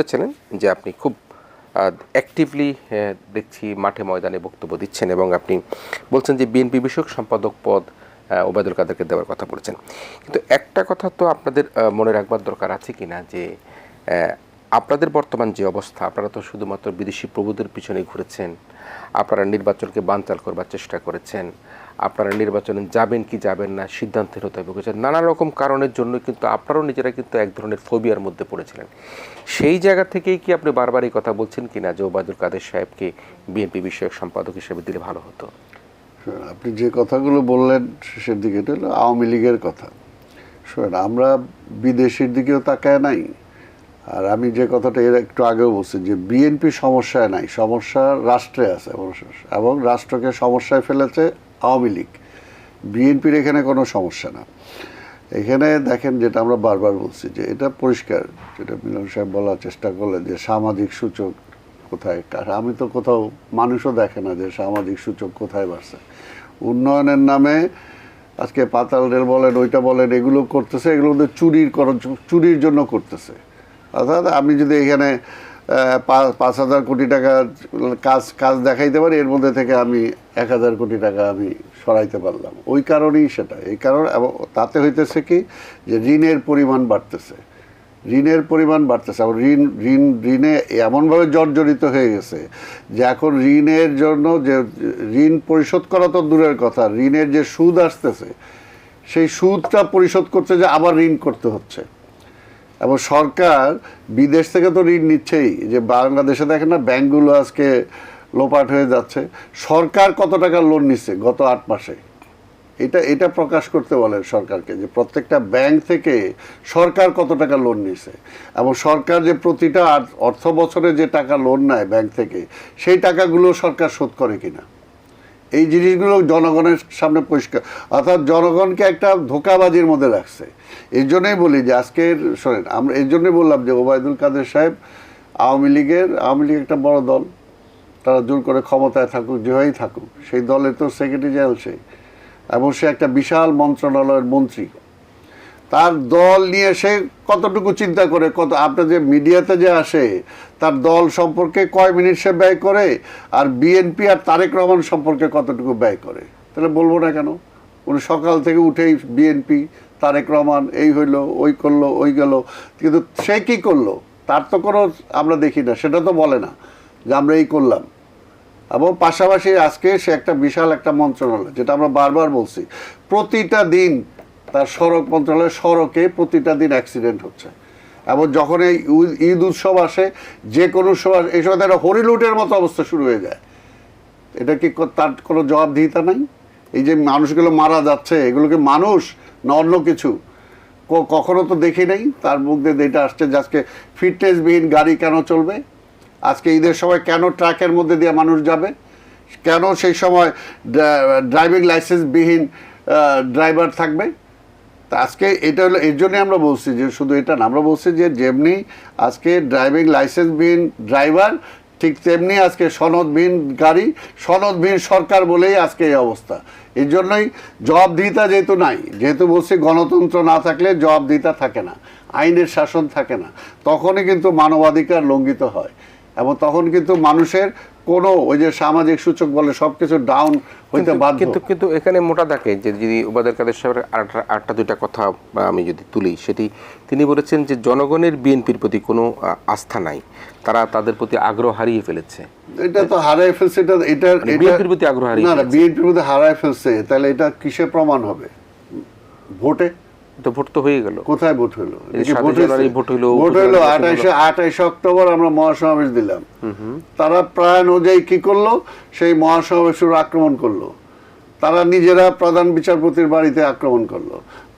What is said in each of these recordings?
বলেছিলেন যে আপনি খুব অ্যাক্টিভলি দেখছি মাঠে ময়দানে বক্তব্য দিচ্ছেন এবং আপনি বলছেন যে বিএনপি বিষয়ক সম্পাদক পদ ওবায়দুল কাদেরকে দেওয়ার কথা বলেছেন। কিন্তু একটা কথা তো আপনাদের মনে রাখবার দরকার আছে কি না যে আপনাদের বর্তমান যে অবস্থা, আপনারা তো শুধুমাত্র বিদেশি প্রভুদের পিছনে ঘুরেছেন, আপনারা নির্বাচনকে বানচাল করবার চেষ্টা করেছেন, আপনারা নির্বাচনে যাবেন কি যাবেন না, সিদ্ধান্তের হতে হবে করেছেন নানা রকম কারণের জন্য কিন্তু আপনারাও নিজেরা কিন্তু এক ধরনের ফোবিয়ার মধ্যে পড়েছিলেন। সেই জায়গা থেকেই কি আপনি বারবার এই কথা বলছেন কি না যে ওবায়দুল কাদের সাহেবকে বিএনপি বিষয়ক সম্পাদক হিসেবে দিলে ভালো হতো। আপনি যে কথাগুলো বললেন, শেষের দিকে এটা হলো আওয়ামী লীগের কথা। শোনেন, আমরা বিদেশের দিকেও তাকায় নাই। আর আমি যে কথাটা এর একটু আগেও বলছি যে বিএনপি সমস্যায় নাই, সমস্যা রাষ্ট্রে আছে এবং রাষ্ট্রকে সমস্যায় ফেলেছে আওয়ামী লীগ। বিএনপির এখানে কোনো সমস্যা না। এখানে দেখেন যেটা আমরা বারবার বলছি যে এটা পরিষ্কার, যেটা মিলন সাহেব বলার চেষ্টা করলেন যে সামাজিক সূচক কোথায় আমি তো কোথাও, মানুষও দেখে না যে সামাজিক সূচক কোথায় বাড়ছে। উন্নয়নের নামে আজকে পাতাল রেল বলেন, ওইটা বলেন, এগুলো করতেছে, এগুলো চুরির চুরির জন্য করতেছে। অর্থাৎ আমি যদি এখানে পাঁচ হাজার কোটি টাকা কাজ কাজ দেখাইতে পারি, এর মধ্যে থেকে আমি এক হাজার কোটি টাকা আমি সরাইতে পারলাম। ওই কারণেই সেটা। এই কারণ, এবং তাতে হইতেছে কি, যে ঋণের পরিমাণ বাড়তেছে। ঋণের পরিমাণ বাড়তেছে। এবং ঋণ ঋণ, ঋণে এমনভাবে জর্জরিত হয়ে গেছে যে এখন ঋণের জন্য যে ঋণ পরিশোধ করা তো দূরের কথা, ঋণের যে সুদ আসতেছে, সেই সুদটা পরিশোধ করতে যে আবার ঋণ করতে হচ্ছে। এবং সরকার বিদেশ থেকে তো ঋণ নিচ্ছেই, যে বাংলাদেশে দেখেন না ব্যাংকগুলো আজকে লোপাট হয়ে যাচ্ছে। সরকার কত টাকা লোন নিচ্ছে গত আট মাসে? এটা এটা প্রকাশ করতে বলেন সরকারকে যে প্রত্যেকটা ব্যাংক থেকে সরকার কত টাকা লোন নিছে এবং সরকার যে প্রতিটা অর্থ বছরে যে টাকা লোন নেয় ব্যাংক থেকে, সেই টাকাগুলো সরকার শোধ করে কিনা। এই জিনিসগুলো জনগণের সামনে পরিষ্কার। অর্থাৎ জনগণকে একটা ধোকাবাজির মধ্যে রাখছে। এর জন্যই বলি যে আজকের, শোনেন, আমরা এর জন্যই বললাম যে ওবায়দুল কাদের সাহেব আওয়ামী লীগের, আওয়ামী লীগ একটা বড় দল। তারা জোর করে ক্ষমতায় থাকুক, যেভাবেই থাকুক, সেই দলের তো সেক্রেটারি জেনারেল সে এবং সে একটা বিশাল মন্ত্রণালয়ের মন্ত্রী। তার দল নিয়ে সে কতটুকু চিন্তা করে, কত আপনার যে মিডিয়াতে যে আসে, তার দল সম্পর্কে কয় মিনিট সে ব্যয় করে, আর বিএনপি আর তারেক রহমান সম্পর্কে কতটুকু ব্যয় করে? তাহলে বলব না কেন? উনি সকাল থেকে উঠেই বিএনপি তারেক রহমান, এই হইল, ওই করল, ওই গেল। কিন্তু সে কি করল? তার তো কোনো আমরা দেখি না, সেটা তো বলে না যে আমরা এই করলাম। এবং পাশাপাশি আজকে সে একটা বিশাল একটা মন্ত্রণালয়, যেটা আমরা বারবার বলছি। প্রতিটা দিন তার সড়ক মন্ত্রণালয় সড়কে প্রতিটা দিন অ্যাক্সিডেন্ট হচ্ছে। এবং যখন এই ঈদ উৎসব আসে, যে কোনো সময় এই সময় একটা হরিলুটের মতো অবস্থা শুরু হয়ে যায়। এটা কি তার কোনো জবাবদিহিতা নাই? এই যে মানুষগুলো মারা যাচ্ছে, এগুলোকে মানুষ না অন্য কিছু? কখনো তো দেখি নাই, তার মুখ দিয়ে এটা আসছে যে আজকে ফিটনেসবিহীন গাড়ি কেন চলবে? আজকে ঈদের সময় কেন ট্রাকের মধ্যে দিয়ে মানুষ যাবে? কেন সেই সময় ড্রাইভিং লাইসেন্সবিহীন ড্রাইভার থাকবে? তা আজকে এটা হলো এর জন্যই আমরা বলছি যে শুধু এটা না, আমরা বলছি যে যেমনি আজকে ড্রাইভিং লাইসেন্সবিহীন ড্রাইভার ঠিক তেমনি আজকে সনদবিহীন গাড়ি সনদবিহীন সরকার বলেই আজকে এই অবস্থা। এর জন্যই জবাবদিহিতা যেহেতু নাই, যেহেতু বলছি গণতন্ত্র না থাকলে জবাবদিহিতা থাকে না, আইনের শাসন থাকে না, তখনই কিন্তু মানবাধিকার লঙ্ঘিত হয় এবং তখন কিন্তু মানুষের কোনো ওই যে সামাজিক সূচক বলে সব কিছু ডাউন হইতে বাধ্য। কিন্তু কিন্তু এখানে মোটা দাগে যে যদি ওবায়দুল কাদের সাহেবের আরেকটা দুইটা কথা আমি যদি তুলি সেটি তিনি বলেছেন যে জনগণের বিএনপির প্রতি কোনো আস্থা নাই। তারা তাদের প্রতি আগ্রহ হারিয়ে ফেলেছে। এটা তো হারায় ফেলছে এটা এটা মানে বিএনপির প্রতি আগ্রহ হারিয়ে না না বিএনপির মধ্যে হারায় ফেলছে তাহলে এটা কিসে প্রমাণ হবে? ভোটে? তো ভোট তো হয়ে গেল। কোথায় ভোট হলো? ভোট? ভোট আঠাইশে আঠাইশে অক্টোবর আমরা মহাসমাবেশ দিলাম। তারা প্রায় অনুযায়ী কি করল? সেই মহাসমাবেশের আক্রমণ করল। তারা নিজেরা প্রধান বিচারপতির বাড়িতে আক্রমণ করল।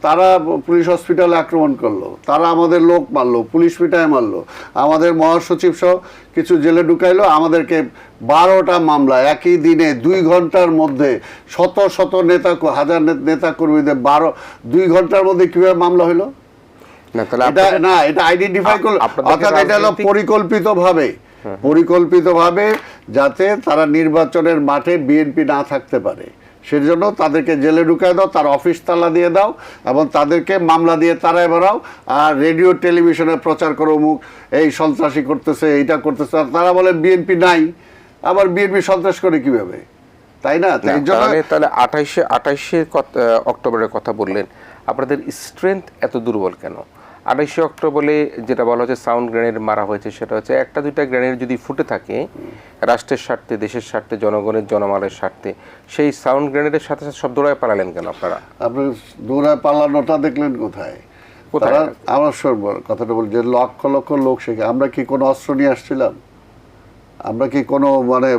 তারা পুলিশ হসপিটালে আক্রমণ করল তারা আমাদের লোক মারলো পুলিশ পিটায় মারলো আমাদের মহাসচিব সহ কিছু জেলে ঢুকাইলো আমাদেরকে বারোটা মামলা একই দিনে দুই ঘণ্টার মধ্যে শত শত নেতা হাজার নেতা কর্মীদের বারো দুই ঘণ্টার মধ্যে কীভাবে মামলা হলো না এটা না এটা আইডেন্টিফাই করল অর্থাৎ এটা হলো পরিকল্পিতভাবে পরিকল্পিত ভাবে পরিকল্পিত ভাবে যাতে তারা নির্বাচনের মাঠে বিএনপি না থাকতে পারে। সেজন্য তাদেরকে জেলে ঢুকায় দাও তার অফিস তালা দিয়ে দাও এবং তাদেরকে মামলা দিয়ে তারাই বেড়াও। আর রেডিও টেলিভিশনে প্রচার করো মুখ এই সন্ত্রাসী করতেছে এইটা করতেছে। আর তারা বলে বিএনপি নাই। আবার বিএনপি সন্ত্রাস করে কীভাবে? তাই না? তাহলে তাহলে আঠাইশে আঠাইশে অক্টোবরের কথা বললেন। আপনাদের স্ট্রেংথ এত দুর্বল কেন? আঠাইশে অক্টোবরে যেটা বলা হচ্ছে সাউন্ড গ্রেনেড মারা হয়েছে সেটা হচ্ছে একটা দুইটা গ্রেনেড যদি ফুটে থাকে রাষ্ট্রের স্বার্থে দেশের স্বার্থে জনগণের জনমালের স্বার্থে সেই সাউন্ড গ্রেনেডের সাথে সাথে সব দৌড়ায় পালালেন কেন আপনারা? আপনি দৌড়ায় পালানোটা দেখলেন কোথায়? কোথায়? তারা আমার কথাটা বল যে লক্ষ লক্ষ লোক শেখে আমরা কি কোনো অস্ত্র নিয়ে আসছিলাম? আমরা কি কোনো মানে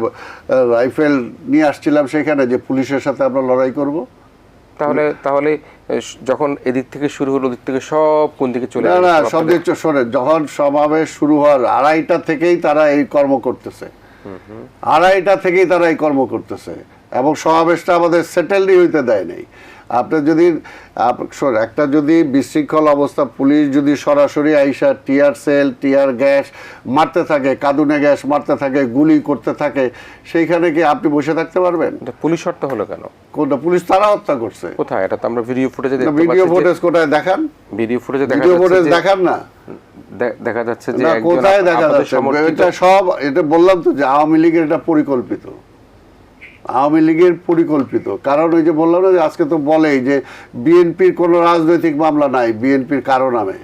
রাইফেল নিয়ে আসছিলাম সেখানে যে পুলিশের সাথে আমরা লড়াই করব? তাহলে তাহলে যখন এদিক থেকে শুরু হলো ওদিক থেকে সব কোন দিকে চলে না না সব দিক শোনে যখন সমাবেশ শুরু হওয়ার আড়াইটা থেকেই তারা এই কর্ম করতেছে। আড়াইটা থেকেই তারা এই কর্ম করতেছে। এবং সমাবেশটা আমাদের সেটেলই হইতে দেয় নাই। আপনি যদি একটা যদি বিশৃঙ্খল অবস্থা পুলিশ যদি সরাসরি আইসা টিয়ার সেল টিয়ার গ্যাস মারতে থাকে কাঁদুনে গ্যাস মারতে থাকে গুলি করতে থাকে সেইখানে কি আপনি বসে থাকতে পারবেন? পুলিশ হত্যা হলো কেন? কোনটা? পুলিশ তারা হত্যা করছে। কোথায়? এটা তো আমরা ভিডিও ফুটেজে দেখতে ভিডিও পাচ্ছি যে- ফুটেজ কোথায়? দেখান। ভিডিও ফুটেজে দেখা ভিডিও ফুটেজ দেখান না। দেখা যাচ্ছে যে একজন কোথায় দেখা যাচ্ছে? এটা সব এটা বললাম তো যে আওয়ামী লীগের এটা পরিকল্পিত। আওয়ামী লীগের পরিকল্পিত। কারণ ওই যে বললাম না যে আজকে তো বলেই যে বিএনপির কোনো রাজনৈতিক মামলা নাই, বিএনপির কারও নামে।